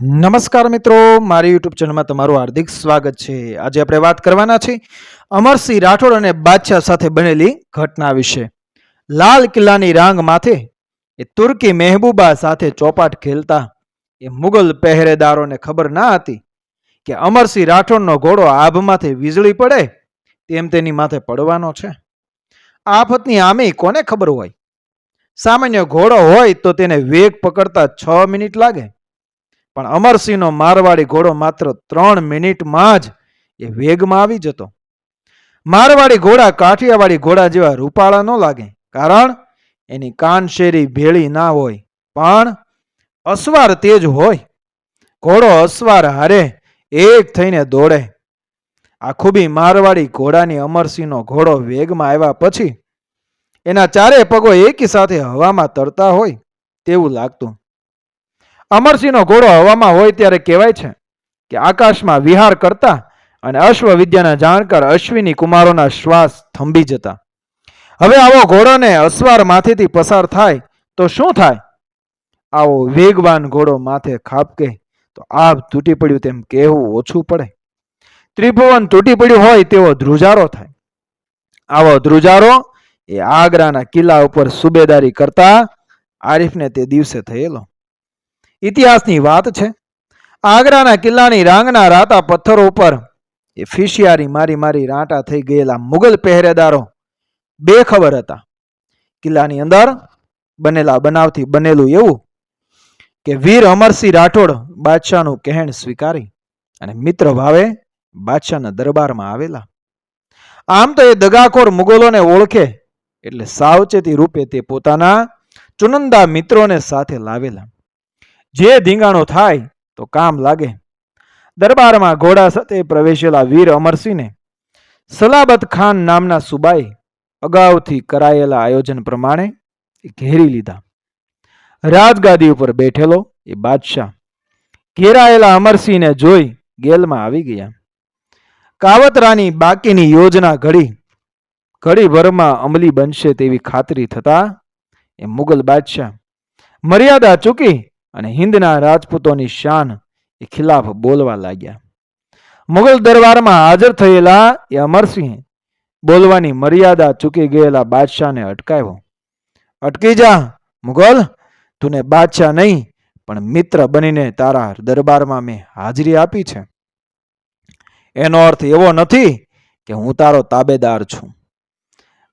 નમસ્કાર મિત્રો, મારી યુટ્યુબ ચેનલમાં તમારું હાર્દિક સ્વાગત છે. આજે આપણે વાત કરવાના છે અમરસિંહ રાઠોડ અને બાદશાહ સાથે બનેલી ઘટના વિશે. લાલ કિલ્લાની રાંગ માથે એ તુર્કી મહેબૂબા સાથે ચોપાટ ખેલતા એ મુગલ પહેરેદારોને ખબર ના હતી કે અમરસિંહ રાઠોડનો ઘોડો આભમાંથી વીજળી પડે તેમ તેની માથે પડવાનો છે. આફતની આમે કોને ખબર હોય? સામાન્ય ઘોડો હોય તો તેને વેગ પકડતા છ મિનિટ લાગે. પણ અમરસિંહનો મારવાડી ઘોડો માત્ર ત્રણ મિનિટમાં જ એ વેગમાં આવી જતો. મારવાડી ઘોડા કાઠિયાવાડી ઘોડા જેવા રૂપાળા ન લાગે, કારણ એની કાનશેરી ભેળી ના હોય, પણ અસવાર તેજ હોય. ઘોડો અસવાર હારે એક થઈને દોડે. આ ખૂબી મારવાડી ઘોડાની અમરસિંહનો ઘોડો વેગમાં આવ્યા પછી એના ચારે પગો એકી સાથે હવામાં તરતા હોય તેવું લાગતું. અમરસિંહનો ઘોડો હવામાં હોય ત્યારે કહેવાય છે કે આકાશમાં વિહાર કરતા અને અશ્વવિદ્યાના જાણકાર અશ્વિની કુમારોના શ્વાસ થંભી જતા. હવે આવો ઘોડોને અસવાર માથેથી પસાર થાય તો શું થાય? આવો વેગવાન ઘોડો માથે ખાપકે તો આભ તૂટી પડ્યું તેમ કહેવું ઓછું પડે. ત્રિભુવન તૂટી પડ્યું હોય તેવો ધ્રુજારો થાય. આવો ધ્રુજારો એ આગ્રાના કિલ્લા ઉપર સુબેદારી કરતા આરીફને તે દિવસે થયેલો. ઇતિહાસની વાત છે. આગ્રાના કિલ્લાની રાંગના રાતા પથ્થરો ઉપર એ ફિશિયારી મારી મારી રાંટા થઈ ગયેલા મુગલ પહેરેદારો બેખબર હતા. કિલ્લાની અંદર બનેલા બનાવથી બનેલું એવું કે વીર અમરસિંહ રાઠોડ બાદશાહનું કહેણ સ્વીકારી અને મિત્ર ભાવે બાદશાહના દરબારમાં આવેલા. આમ તો એ દગાખોર મુગલોને ઓળખે એટલે સાવચેતી રૂપે તે પોતાના ચુનંદા મિત્રોને સાથે લાવેલા. જે ધીંગાણો થાય તો કામ લાગે. દરબારમાં ઘોડા સાથે પ્રવેશેલા વીર અમરસિંહને સલાબત ખાન નામના સુબાએ અગાઉથી કરાયેલા આયોજન પ્રમાણે ઘેરી લીધા. રાજગાદી ઉપર બેઠેલો એ બાદશાહ ઘેરાયેલા અમરસિંહને જોઈ ગેલમાં આવી ગયા. કાવતરાની બાકીની યોજના ઘડી ઘડી ભરમાં અમલી બનશે તેવી ખાતરી થતા એ મુગલ બાદશાહ મર્યાદા ચૂકી અને હિન્દના રાજપૂતોની શાન એ ખિલાફ બોલવા લાગ્યા. મુગલ દરબારમાં હાજર થયેલા એ અમરસિંહ બોલવાની મર્યાદા ચૂકી ગયેલા બાદશાહને અટકાવ્યો. અટકી જા મુગલ તુને બાદશાહ નહીં, પણ મિત્ર બનીને તારા દરબારમાં મેં હાજરી આપી છે. એનો અર્થ એવો નથી કે હું તારો તાબેદાર છું.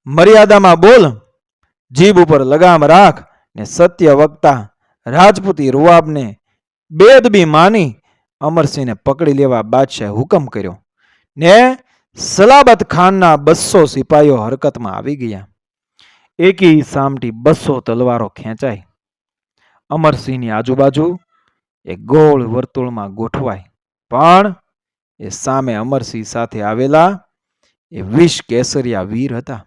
મર્યાદામાં બોલ, જીભ ઉપર લગામ રાખ ને સત્ય વક્તા રાજપૂતી રૂવાબને બેદબી માની અમરસિંહને પકડી લેવા બાદશાહે હુકમ કર્યો. ને સલાબત ખાનના બસો સિપાહીઓ હરકતમાં આવી ગયા. એકી સામટી બસો તલવારો ખેંચાઈ. અમરસિંહની આજુબાજુ એ ગોળ વર્તુળમાં ગોઠવાય પણ એ સામે અમરસિંહ સાથે આવેલા એ વિષ કેસરિયા વીર હતા.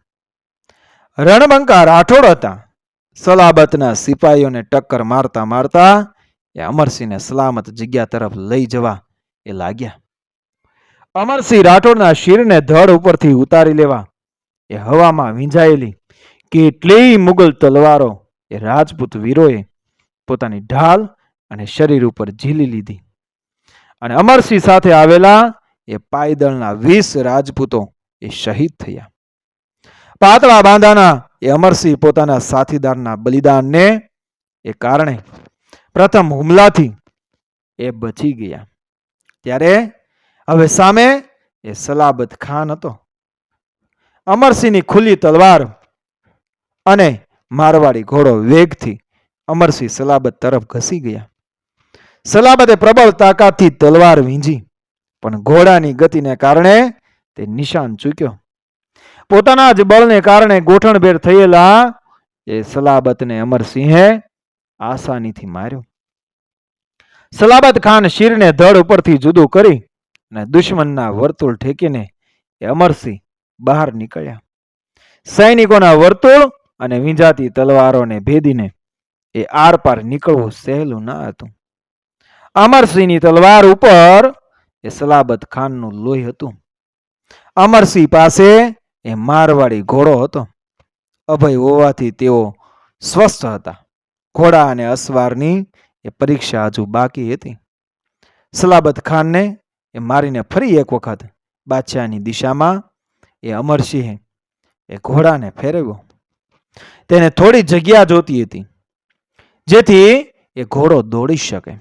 રણબંકા રાઠોડ હતા. સલાબતના સિપાહીઓને ટક્કર મારતા મારતા એ અમરસિંહને સલામત જગ્યા તરફ લઈ જવા એ લાગ્યા. અમરસિંહ રાઠોડના શિરને ધડ ઉપરથી ઉતારી લેવા એ હવામાં વીંજાયેલી કેટલીય મુગલ તલવારો એ રાજપૂત વીરોએ પોતાની ઢાલ અને શરીર ઉપર ઝીલી લીધી. અને અમરસિંહ સાથે આવેલા એ પાયદળના વીસ રાજપૂતો એ શહીદ થયા. પાતળા બાંધાના એ અમરસિંહ પોતાના સાથીદારના બલિદાનને એ કારણે પ્રથમ હુમલાથી એ બચી ગયા. ત્યારે હવે સામે એ સલાબત ખાન હતો. અમરસિંહની ખુલ્લી તલવાર અને મારવાડી ઘોડો વેગથી અમરસિંહ સલાબત તરફ ઘસી ગયા. સલાબતે પ્રબળ તાકાતથી તલવાર વીંજી, પણ ઘોડાની ગતિને કારણે તે નિશાન ચૂક્યો. પોતાના જ બળને કારણે ગોઠણભેર થયેલા એ સલાબતને અમરસિંહે આસાનીથી માર્યો. સલાબત ખાન શિરને ધડ ઉપરથી જુદું કરી અને દુશ્મનના વર્તુળ ઠેકીને એ અમરસિંહ બહાર નીકળ્યા. સૈનિકોના વર્તુળ અને વીંજાતી તલવારોને ભેદીને એ આરપાર નીકળવું સહેલું ન હતું. અમરસિંહની તલવાર ઉપર એ સલાબત ખાનનું લોહી હતું. અમરસિંહ પાસે એ મારવાડી ઘોડો હતો. અભય હોવાથી તેઓ સ્વસ્થ હતા. ઘોડા અને અસવારની એ પરીક્ષા હજુ બાકી હતી. સલાબત ખાનને એ મારીને ફરી એક વખત બાદશાહની દિશામાં એ અમરસિંહે એ ઘોડાને ફેરવ્યો. તેને થોડી જગ્યા જોતી હતી, જેથી એ ઘોડો દોડી શકે.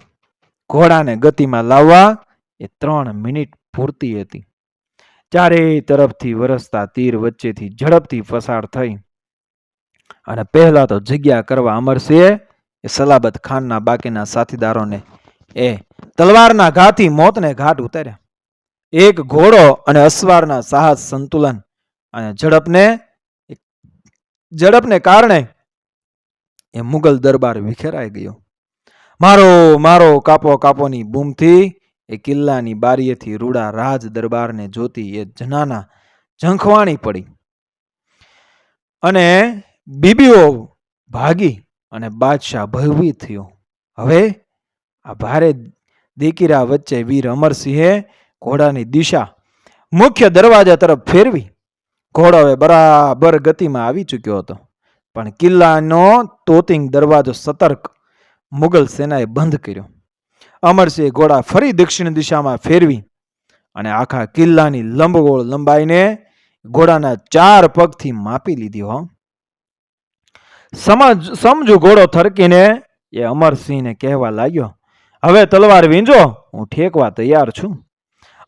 ઘોડાને ગતિમાં લાવવા એ ત્રણ મિનિટ પૂરતી હતી. ચારેય તરફથી વરસતા તીર વચ્ચેથી ઝડપથી પસાર થઈ. અને પહેલા તો જગ્યા કરવા અમરસિંહે એ સલાબત ખાનના બાકીના સાથીદારોને એ તલવારના ઘાથી મોતને ઘાટ ઉતાર્યા. એક ઘોડો અને અસવારના સાહસ સંતુલન અને ઝડપને ઝડપને કારણે એ મુગલ દરબાર વિખેરાઈ ગયો. મારો મારો કાપો કાપોની બૂમથી એ કિલ્લાની બારીએથી રૂડા રાજ દરબારને જોતી એ જનાના ઝંખવાણી પડી. અને બીબીઓ ભાગી અને બાદશાહ ભયભીત થયો. હવે આ ભારે દીકરા વચ્ચે વીર અમરસિંહે ઘોડાની દિશા મુખ્ય દરવાજા તરફ ફેરવી. ઘોડો હવે બરાબર ગતિમાં આવી ચૂક્યો હતો. પણ કિલ્લાનો તોતિંગ દરવાજો સતર્ક મુગલ સેનાએ બંધ કર્યો. અમરસિંહે ઘોડા ફરી દક્ષિણ દિશામાં ફેરવી અને આખા કિલ્લાની લંબગોળ લંબાઈને ઘોડાના ચાર પગથી માપી લીધી, હો. સમજ, સમજુ ઘોડો થરકીને, એ અમરસિંહને કહેવા લાગ્યો, હવે તલવાર વીંજો, હું ઠેકવા તૈયાર છું.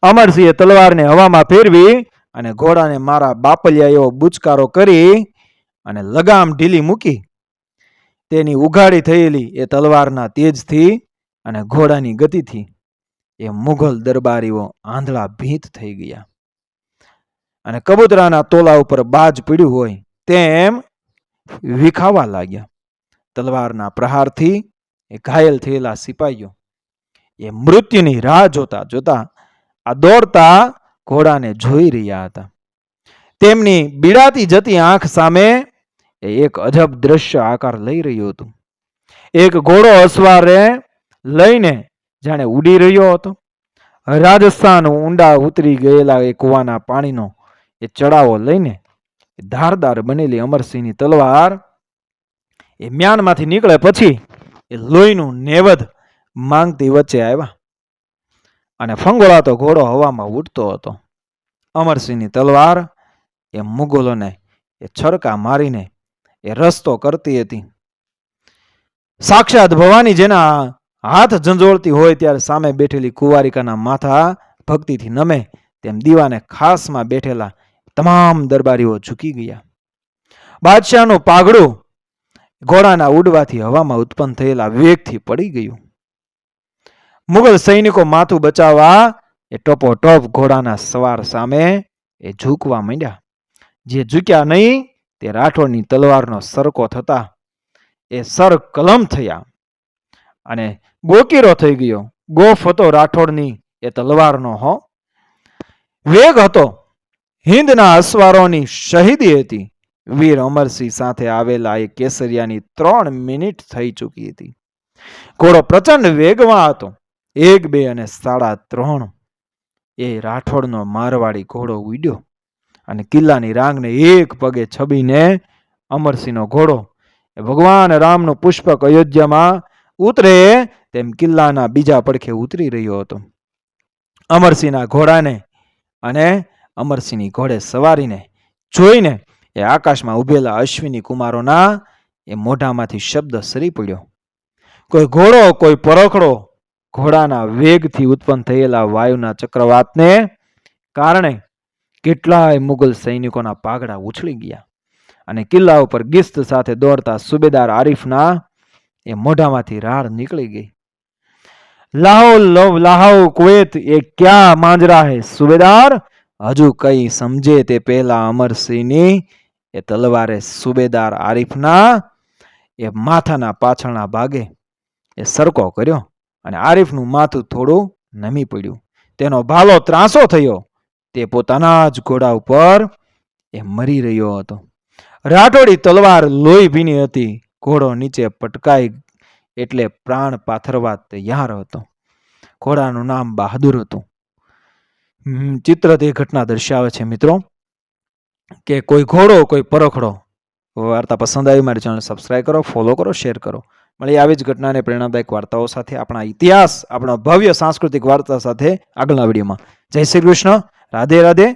અમરસિંહે તલવારને હવામાં ફેરવી અને ઘોડાને મારા બાપલિયા એવો બુચકારો કરી અને લગામ ઢીલી મૂકી. તેની ઉઘાડી થયેલી એ તલવારના તેજથી અને ઘોડાની ગતિથી એ મુઘલ દરબારીઓ આંધળા ભીત થઈ ગયા. અને કબૂતરાના તોલા ઉપર બાજ પીડ્યું હોય તેમ વિખાવા લાગ્યા. તલવારના પ્રહારથી એ ઘાયલ થયેલા સિપાહીઓ એ મૃત્યુની રાહ જોતા જોતા આ દોડતા ઘોડાને જોઈ રહ્યા હતા. તેમની બીડાતી જતી આંખ સામે એ એક અજબ દ્રશ્ય આકાર લઈ રહ્યું હતું. એક ઘોડો અસવારે લઈને જાણે ઉડી રહ્યો હતો. રાજસ્થાન ઊંડા ઉતરી ગયેલા એ કૂવાના પાણીનો એ ચડાવો લઈને ધારદાર બનેલી અમરસિંહની તલવાર એ મ્યાનમાંથી નીકળે પછી એ લોહીનું નેવદ માંગતી વચ્ચે આવ્યા અને ફંગોળાતો ઘોડો હવામાં ઉડતો હતો. અમરસિંહની તલવાર એ મુગલોને એ છરકા મારીને એ રસ્તો કરતી હતી. સાક્ષાત ભવાની જેના હાથ ઝંઝોળતી હોય ત્યારે સામે બેઠેલી કુંવારિકાના માથા ભક્તિથી નમે તેમ દીવાને ખાસમાં બેઠેલા તમામ દરબારીઓ ઝૂકી ગયા. બાદશાહનું પાઘડું ઘોડાના ઉડવાથી હવામાં ઉત્પન્ન થયેલા વેગથી પડી ગયું. મુગલ સૈનિકો માથું બચાવવા એ ટોપો ટોપ ઘોડાના સવાર સામે એ ઝૂકવા માંડ્યા. જે ઝૂક્યા નહીં તે રાઠોડની તલવારનો સરકો થતા એ સર કલમ થયા અને ગોકીરો થઈ ગયો. ગોફ હતો રાઠોડની, એ તલવારનો, હો. વેગ હતો. હિંદના અસવારોની શહીદી હતી. વીર અમરસિંહ સાથે આવેલા એ કેસરિયાની ત્રણ મિનિટ થઈ ચૂકી હતી. ઘોડો પ્રચંડ વેગમાં હતો. એક, બે અને સાડા ત્રણ. એ રાઠોડનો મારવાડી ઘોડો ઉડ્યો અને કિલ્લાની રાંગને એક પગે છબીને અમરસિંહનો ઘોડો. ભગવાન રામનું પુષ્પક અયોધ્યામાં ઉતરે તેમ કિલ્લાના બીજા પડખે ઉતરી રહ્યો હતો. અમરસિંહના ઘોડાને અને અમરસિંહની ઘોડે સવારીને જોઈને એ આકાશમાં ઉભેલા અશ્વિની કુમારોના એ મોઢામાંથી શબ્દ સરી પડ્યો. કોઈ ઘોડો, કોઈ પરખડો ઘોડાના વેગથી ઉત્પન્ન થયેલા વાયુના ચક્રવાતને કારણે કેટલાય મુગલ સૈનિકોના પાઘડા ઉછળી ગયા અને કિલ્લા ઉપર ગિસ્ત સાથે દોડતા સુબેદાર આરીફના એ મોઢામાંથી રાડ નીકળી ગઈ. લાહો લવ લાહો કુવેત એ ક્યાં માંજરા હે સુબેદાર હજુ કઈ સમજે તે પહેલા અમરસિંહની એ તલવારે સુબેદાર આરીફના એ માથાના પાછળના ભાગે એ સરકો કર્યો અને આરીફનું માથું થોડું નમી પડ્યું તેનો ભાલો ત્રાસો થયો તે પોતાના જ ઘોડા ઉપર એ મરી રહ્યો હતો રાઠોડી તલવાર લોહી ભીની હતી ઘોડો નીચે પટકાઈ એટલે પ્રાણ પાથરવા તૈયાર હતો. ઘોડાનું નામ બહાદુર હતું. ચિત્ર તે ઘટના દર્શાવે છે મિત્રો, કે કોઈ ઘોડો, કોઈ પરખડો, વાર્તા પસંદ આવી, મારી ચેનલ સબસ્ક્રાઈબ કરો ફોલો કરો શેર કરો. મળી આવી જ ઘટનાને પ્રેરણાદાયક વાર્તાઓ સાથે આપણા ઇતિહાસ, આપણા ભવ્ય સાંસ્કૃતિક વાર્તા સાથે આગળના વિડીયોમાં. જય શ્રી કૃષ્ણ, રાધે રાધે.